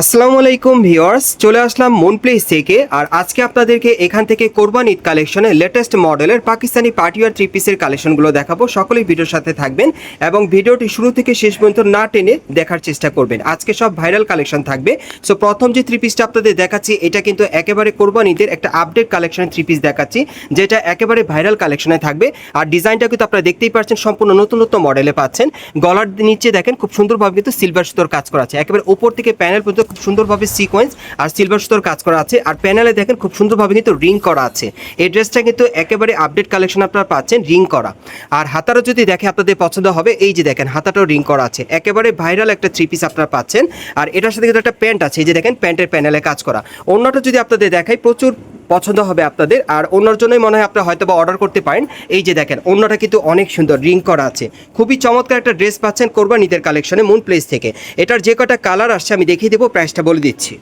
আসসালামু আলাইকুম ভিউয়ার্স, চলে আসলাম মুন প্লেস থেকে, আর আজকে আপনাদেরকে এখান থেকে কোরবান ঈদ কালেকশনের লেটেস্ট মডেলের পাকিস্তানি পার্টিওয়ার থ্রি পিসের কালেকশনগুলো দেখাবো। সকলেই ভিডিওর সাথে থাকবেন এবং ভিডিওটি শুরু থেকে শেষ পর্যন্ত না টেনে দেখার চেষ্টা করবেন। আজকে সব ভাইরাল কালেকশন থাকবে। সো প্রথম যে থ্রি পিসটা আপনাদের দেখাচ্ছি, এটা কিন্তু একেবারে কোরবান ঈদের একটা আপডেট কালেকশনের থ্রি পিস দেখাচ্ছি, যেটা একেবারে ভাইরাল কালেকশনে থাকবে। আর ডিজাইনটা কিন্তু আপনারা দেখতেই পাচ্ছেন, সম্পূর্ণ নতুন নতুন মডেলে পাচ্ছেন। গলার নিচে দেখেন, খুব সুন্দরভাবে কিন্তু সিলভার সুতোর কাজ করা আছে। একেবারে উপর থেকে প্যানেল পর্যন্ত খুব সুন্দরভাবে সিকোয়েন্স আর সিলভার সুতোর কাজ করা আছে। আর প্যানেলে দেখেন খুব সুন্দরভাবে কিন্তু রিং করা আছে। এই ড্রেসটা কিন্তু একেবারে আপডেট কালেকশন আপনারা পাচ্ছেন রিং করা। আর হাতারও যদি দেখে আপনাদের পছন্দ হবে, এই যে দেখেন হাতাটাও রিং করা আছে। একেবারে ভাইরাল একটা থ্রি পিস আপনারা পাচ্ছেন। আর এটার সাথে কিন্তু একটা প্যান্ট আছে, এই যে দেখেন প্যান্টের প্যানেলে কাজ করা। অন্যটা যদি আপনাদের দেখাই, প্রচুর পছন্দ হবে আপনাদের। আর অন্যর জন্যই মনে হয় আপনারা হয়তো বা অর্ডার করতে পারেন। এই যে দেখেন, অন্যটা কিন্তু অনেক সুন্দর রিং করা আছে। খুবই চমৎকার একটা ড্রেস পাচ্ছেন কোরবান ঈদের কালেকশনে মুন প্লেস থেকে। এটার যে কটা কালার আসছে আমি দেখিয়ে দেবো প্রাইসটা বলে দিচ্ছি।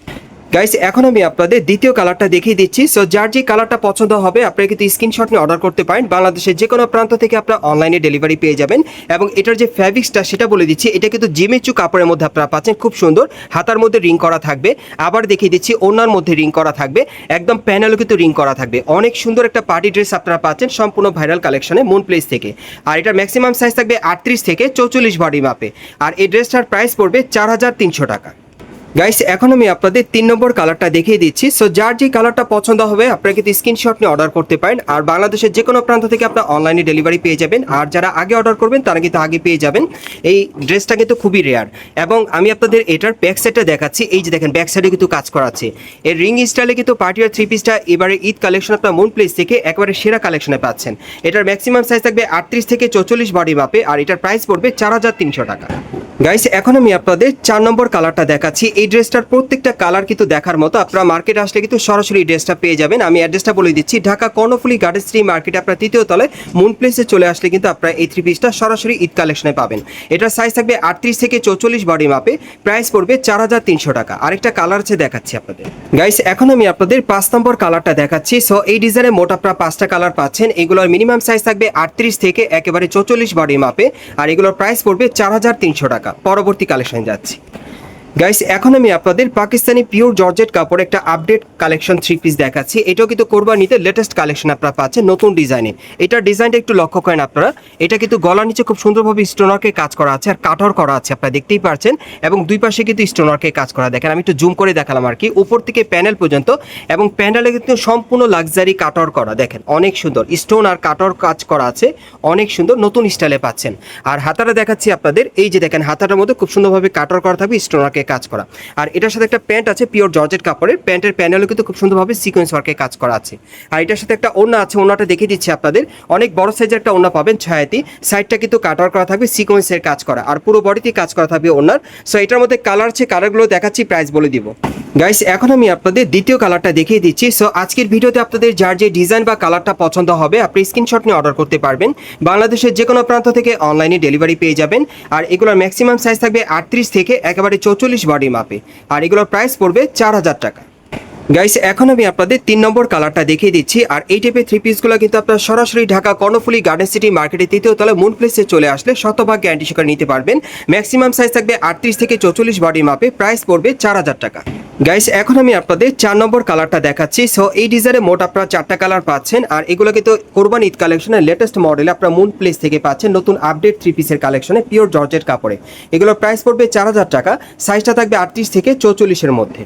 গাইস এখন আমি আপনাদের দ্বিতীয় কালারটা দেখিয়ে দিচ্ছি। সো যার যে কালারটা পছন্দ হবে, আপনারা কিন্তু স্ক্রিনশট নিয়ে অর্ডার করতে পারেন। বাংলাদেশের যে কোনো প্রান্ত থেকে আপনারা অনলাইনে ডেলিভারি পেয়ে যাবেন। এবং এটার যে ফ্যাব্রিক্সটা সেটা বলে দিচ্ছি, এটা কিন্তু জিমেচু কাপড়ের মধ্যে আপনারা পাচ্ছেন। খুব সুন্দর। হাতার মধ্যে রিং করা থাকবে। আবার দেখিয়ে দিচ্ছি ওনার মধ্যে রিং করা থাকবে। একদম প্যানেলও কিন্তু রিং করা থাকবে। অনেক সুন্দর একটা পার্টি ড্রেস আপনারা পাচ্ছেন সম্পূর্ণ ভাইরাল কালেকশনে মুন প্লেস থেকে। আর এটার ম্যাক্সিমাম সাইজ থাকবে আটত্রিশ থেকে চৌচল্লিশ বডি মাপে আর এই ড্রেসটার প্রাইস পড়বে চার হাজার তিনশো টাকা। গাইস এখন আমি আপনাদের তিন নম্বর কালারটা দেখিয়ে দিচ্ছি। সো যার যে কালারটা পছন্দ হবে আপনারা কিন্তু স্ক্রিনশট নিয়ে অর্ডার করতে পারেন। আর বাংলাদেশের যে কোনো প্রান্ত থেকে আপনারা অনলাইনে ডেলিভারি পেয়ে যাবেন। আর যারা আগে অর্ডার করবেন, তারা কিন্তু আগে পেয়ে যাবেন। এই ড্রেসটা কিন্তু খুবই রেয়ার এবং আমি আপনাদের এটার ব্যাক সাইডটা দেখাচ্ছি। এই যে দেখেন ব্যাক সাইডে কিন্তু কাজ করা আছে। এর রিং স্টাইলে কিন্তু পার্টিয়ার থ্রি পিসটা এবারে ঈদ কালেকশন আপনার মুন প্লেস থেকে একেবারে সেরা কালেকশনে পাচ্ছেন। এটার ম্যাক্সিমাম সাইজ থাকবে আটত্রিশ থেকে চৌচল্লিশ বডি মাপে। আর এটার প্রাইস পড়বে চার হাজার তিনশো টাকা। গাইস এখন আমি আপনাদের চার নম্বর কালারটা দেখাচ্ছি। এই ড্রেসটার প্রত্যেকটা কালার কিন্তু দেখার মতো। আপনারা মার্কেট আসলে কিন্তু সরাসরি ড্রেসটা পেয়ে যাবেন। আমি অ্যাড্রেসটা বলে দিচ্ছি। ঢাকা কর্ণফুলি গার্ডেন স্ট্রি মার্কেটে আপনার তৃতীয় তলায় মুন প্লেসে চলে আসলে কিন্তু আপনারা এই থ্রি পিসটা সরাসরি ঈদ কালেকশনে পাবেন। এটার সাইজ থাকবে আটত্রিশ থেকে চৌচল্লিশ বডি মাপে প্রাইস পড়বে চার হাজার তিনশো টাকা। আরেকটা কালার আছে দেখাচ্ছি আপনাদের। গাইস এখন আমি আপনাদের পাঁচ নম্বর কালারটা দেখাচ্ছি। সো এই ডিজাইনে মোট আপনারা পাঁচটা কালার পাচ্ছেন। এগুলোর মিনিমাম সাইজ থাকবে আটত্রিশ থেকে একেবারে চৌচল্লিশ বডি মাপে আর এগুলোর প্রাইস পড়বে চার হাজার তিনশো টাকা। পরবর্তী কালেকশন যাচ্ছি। গাইস এখন আমি আপনাদের পাকিস্তানি পিওর জর্জেট কাপড় একটা আপডেট কালেকশন থ্রি পিস দেখাচ্ছি। এটাও কিন্তু কোরবানিতে লেটেস্ট কালেকশন আপনারা পাচ্ছেন, নতুন ডিজাইনে এটার ডিজাইনটা একটু লক্ষ্য করেন আপনারা। এটা কিন্তু গলার নিচে খুব সুন্দরভাবে স্টোনারকে কাজ করা আছে আর কাঠর করা আছে, আপনারা দেখতেই পারছেন। এবং দুই পাশে কিন্তু স্টোনারকে কাজ করা। দেখেন, আমি একটু জুম করে দেখালাম আর কি। উপর থেকে প্যানেল পর্যন্ত এবং প্যানেলে কিন্তু সম্পূর্ণ লাক্সারি কাটর করা। দেখেন, অনেক সুন্দর। স্টোন আর কাটর কাজ করা আছে, অনেক সুন্দর, নতুন স্টাইলে পাচ্ছেন। আর হাতাটা দেখাচ্ছি আপনাদের। এই যে দেখেন, হাতাটার মধ্যে খুব সুন্দরভাবে কাটর করা থাকবে স্টোনারকে কাজ করা। আর এটার সাথে একটা প্যান্ট আছে, পিওর জর্জেট কাপড়ের। প্যান্টের প্যানেলও কিন্তু খুব সুন্দরভাবে সিকোয়েন্স ওয়ার্কে কাজ করা আছে। আর এটার সাথে একটা ওনা আছে ওনাটা দেখিয়ে দিচ্ছি আপনাদের। অনেক বড় সাইজের একটা ওনা পাবেন ছায়াতি। সাইডটা কিন্তু কাটার করা থাকবে, সিকোয়েন্সের কাজ করা। আর পুরো বডিতে কাজ করা থাকবে ওনার সো এটার মধ্যে কালার আছে কালারগুলো দেখাচ্ছি প্রাইস বলে দিব। গাইস এখন আমি আপনাদের দ্বিতীয় কালারটা দেখিয়ে দিচ্ছি। সো আজকের ভিডিওতে আপনাদের যার যে ডিজাইন বা কালারটা পছন্দ হবে, আপনি স্ক্রিনশট নিয়ে অর্ডার করতে পারবেন। বাংলাদেশের যে কোনো প্রান্ত থেকে অনলাইনে ডেলিভারি পেয়ে যাবেন। আর এগুলোর ম্যাক্সিমাম সাইজ থাকবে আটত্রিশ থেকে একেবারে চৌচল্লিশ বডি মাপে আর এগুলোর প্রাইস পড়বে চার হাজার টাকা। গাইস এখন আমি আপনাদের তিন নম্বর কালারটা দেখিয়ে দিচ্ছি। আর এই টাইপের থ্রি পিসগুলো কিন্তু আপনার সরাসরি ঢাকা, কর্ণফুলি গার্ডেন সিটি মার্কেটের তৃতীয় তলায় মুন প্লেসে চলে আসলে শতভাগ গ্যারান্টি সহকারে নিতে পারবেন। ম্যাক্সিমাম সাইজ থাকবে আটত্রিশ থেকে চৌচল্লিশ বডি মাপে প্রাইস পড়বে চার হাজার টাকা। গাইস এখন আমি আপনাদের চার নম্বর কালারটা দেখাচ্ছি। সো এই ডিজাইনে মোট আপনারা চারটা কালার পাচ্ছেন, আর এগুলো কিন্তু কোরবান ঈদ কালেকশনের লেটেস্ট মডেলে আপনারা মুন প্লেস থেকে পাচ্ছেন নতুন আপডেট থ্রি পিসের কালেকশনে পিওর জর্জের কাপড়ে। এগুলোর প্রাইস পড়বে চার হাজার টাকা সাইজটা থাকবে আটত্রিশ থেকে চৌচল্লিশের মধ্যে।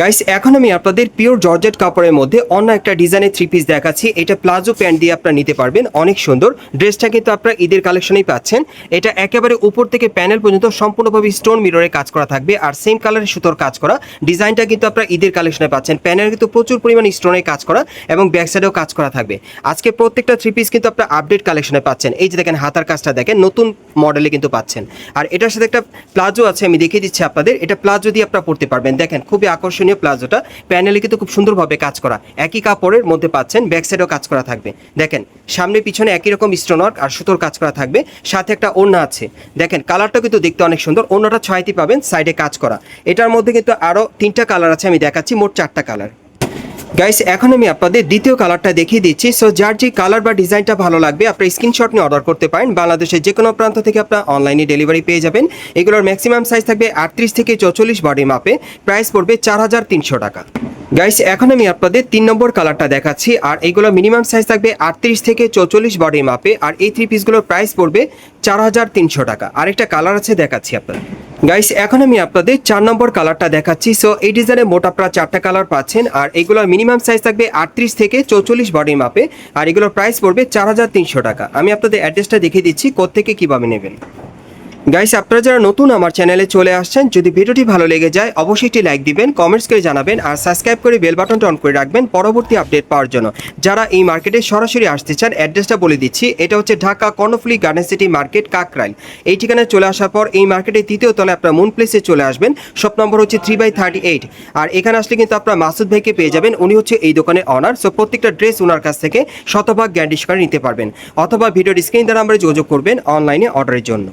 গাইস এখন আমি আপনাদের পিওর জর্জেট কাপড়ের মধ্যে অন্য একটা ডিজাইনের থ্রি পিস দেখাচ্ছি। এটা প্লাজো প্যান্ট দিয়ে আপনারা নিতে পারবেন, অনেক সুন্দর। ড্রেসটা কিন্তু আপনারা ঈদের কালেকশনেই পাচ্ছেন। এটা একেবারে উপর থেকে প্যানেল পর্যন্ত সম্পূর্ণভাবে স্টোন মিররে কাজ করা থাকবে আর সেম কালারের সুতোর কাজ করা। ডিজাইনটা কিন্তু আপনারা ঈদের কালেকশনে পাচ্ছেন। প্যানেল কিন্তু প্রচুর পরিমাণ স্টোনের কাজ করা এবং ব্যাক সাইডেও কাজ করা থাকবে। আজকে প্রত্যেকটা থ্রি পিস কিন্তু আপনারা আপডেট কালেকশনে পাচ্ছেন। এই যে দেখেন হাতার কাজটা দেখেন, নতুন মডেলে কিন্তু পাচ্ছেন। আর এটার সাথে একটা প্লাজো আছে, আমি দেখিয়ে দিচ্ছি আপনাদের। এটা প্লাজো দিয়ে আপনারা পড়তে পারবেন। দেখেন, খুবই আকর্ষণীয় প্লাজোটা। প্যানেলে কিন্তু খুব সুন্দরভাবে কাজ করা। একই কাপড়ের মধ্যে পাচ্ছেন ব্যাক সাইডেও কাজ করা থাকবে। দেখেন, সামনে পিছনে একই রকম স্টোনওয়ার্ক আর সুতোর কাজ করা থাকবে। সাথে একটা ওড়না আছে। দেখেন কালারটা কিন্তু দেখতে অনেক সুন্দর। ওড়নাটা ছয়টি পাবেন, সাইডে কাজ করা। এটার মধ্যে কিন্তু আরও তিনটা কালার আছে, আমি দেখাচ্ছি, মোট চারটা কালার। গাইস এখন আমি আপনাদের দ্বিতীয় কালারটা দেখিয়ে দিচ্ছি। সো যার যে কালার বা ডিজাইনটা ভালো লাগবে, আপনার স্ক্রিনশট নিয়ে অর্ডার করতে পারেন। বাংলাদেশের যে কোনো প্রান্ত থেকে আপনার অনলাইনে ডেলিভারি পেয়ে যাবেন। এগুলোর ম্যাক্সিমাম সাইজ থাকবে আটত্রিশ থেকে চৌচল্লিশ বডি মাপে প্রাইস পড়বে চার হাজার তিনশো টাকা। গাইস এখন আমি আপনাদের তিন নম্বর কালারটা দেখাচ্ছি। আর এইগুলো মিনিমাম সাইজ থাকবে আটত্রিশ থেকে চৌচল্লিশ বডি মাপে আর এই থ্রি পিসগুলোর প্রাইস পড়বে চার হাজার তিনশো টাকা। আরেকটা কালার আছে, দেখাচ্ছি আপনাদের। গাইস এখন আমি আপনাদের চার নম্বর কালারটা দেখাচ্ছি। সো এই ডিজাইনে মোট আপনারা চারটা কালার পাচ্ছেন, আর এগুলোর মিনিমাম সাইজ থাকবে আটত্রিশ থেকে চৌচল্লিশ বডি মাপে আর এগুলোর প্রাইস পড়বে চার হাজার তিনশো টাকা। আমি আপনাদের অ্যাড্রেসটা দেখিয়ে দিচ্ছি কোথেকে কীভাবে নেবেন। গাইস আপনারা যারা নতুন আমার চ্যানেলে চলে আসছেন, যদি ভিডিওটি ভালো লেগে যায়, অবশ্যই একটি লাইক দিবেন কমেন্টস করে জানাবেন, আর সাবস্ক্রাইব করে বেল বাটনটা অন করে রাখবেন পরবর্তী আপডেট পাওয়ার জন্য। যারা এই মার্কেটে সরাসরি আসতে চান অ্যাড্রেসটা বলে দিচ্ছি, এটা হচ্ছে Dhaka Karnaphuli garden city market Kakrail. এই ঠিকানায় চলে আসার পর, এই মার্কেটের তৃতীয় তলে আপনার মুন প্লেসে চলে আসবেন শপ নম্বর হচ্ছে থ্রি বাই থার্টি এইট আর এখানে আসলে কিন্তু আপনার মাসুদ ভাইকে পেয়ে যাবেন, উনি হচ্ছে এই দোকানের অনার সো প্রত্যেকটা ড্রেস ওনার কাছ থেকে শতভাগ গ্যারান্টি সহকারে নিতে পারবেন। অথবা ভিডিওর স্ক্রিন দ্বারা আমরা যোগাযোগ করবেন অনলাইনে অর্ডারের জন্য।